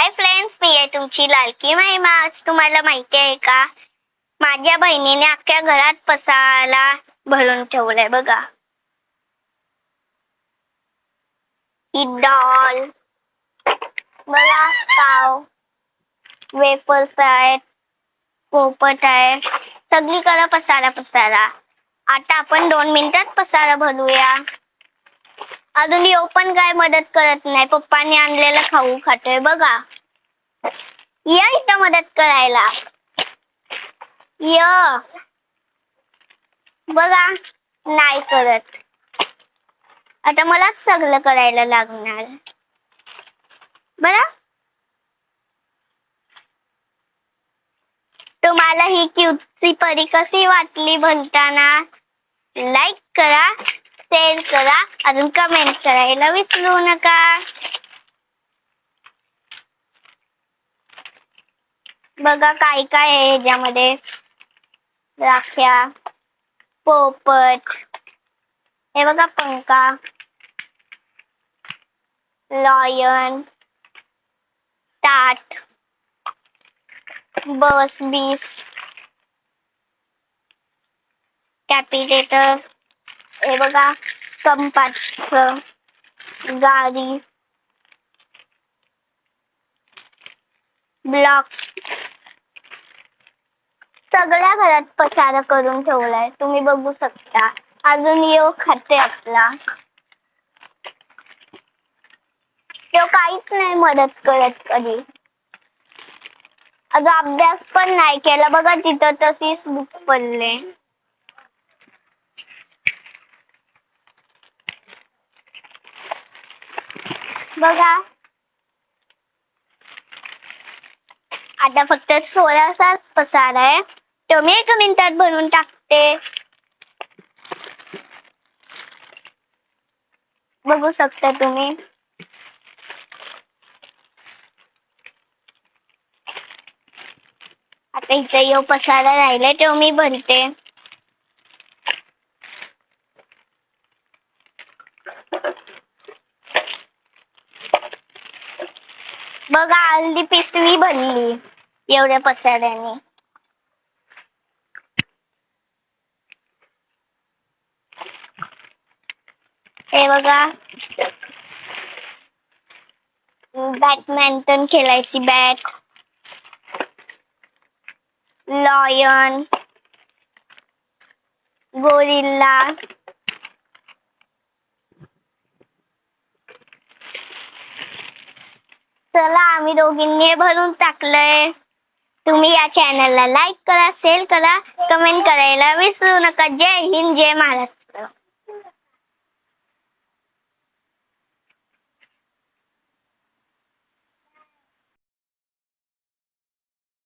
Hi friends मी आहे तुमची लालकी महिमा. आज तुम्हाला माहिती आहे का? माझ्या बहिणीने अख्ख्या घरात पसाला भरून ठेवलाय बघा. ही डॉल बघा पाव वेफर्स आहेत पोपट आहे. सगळीकडे पसारा पसारा. आता आपण दोन मिनिटात पसारा भरूया. अजून येऊ पण काय मदत करत नाही. पप्पांनी आणलेलं खाऊ खातोय बघा. या इथं मदत करायला. य. बघा. नाही करत. आता मलाच सगळं करायला लागणार. बरं? तुम्हाला ही क्यूटची परी कशी वाटली म्हणताना? लाईक करा. शेअर करा अजून कमेंट करायला विसरू नका. बघा काय काय आहे ह्याच्यामध्ये राख्या पोपट हे बघा पंखा लॉयन ताट बस बीस कॅपिटेटर हे बघा कंपास गाडी. ब्लॉक. सगळ्या घरात पसारा करून ठेवलाय. तुम्ही बघू शकता. अजून येऊ खाते आपला. तो काहीच नाही मदत करत कधी. अगं अभ्यास पण नाही केला. बघा तिथं तशीच बुक पडले. बघा. आता फक्त सोळाचाच पसार आहे. तो मी एका मिनिटात बनवून टाकते. बघू शकता तुम्ही. आता इथे येऊ पसारा राहिले तो मी भरते बघा अर्धी पिशवी भरली एवढ्या पसाऱ्याने. हे बघा. बॅडमिंटन खेळायची बॅट लॉयन गोरिल्ला चला आम्ही दोघींनी हे भरून टाकलंय. तुम्ही या चॅनलला लाईक करा share करा कमेंट करायला विसरू नका. जय हिंद जय महाराष्ट्र.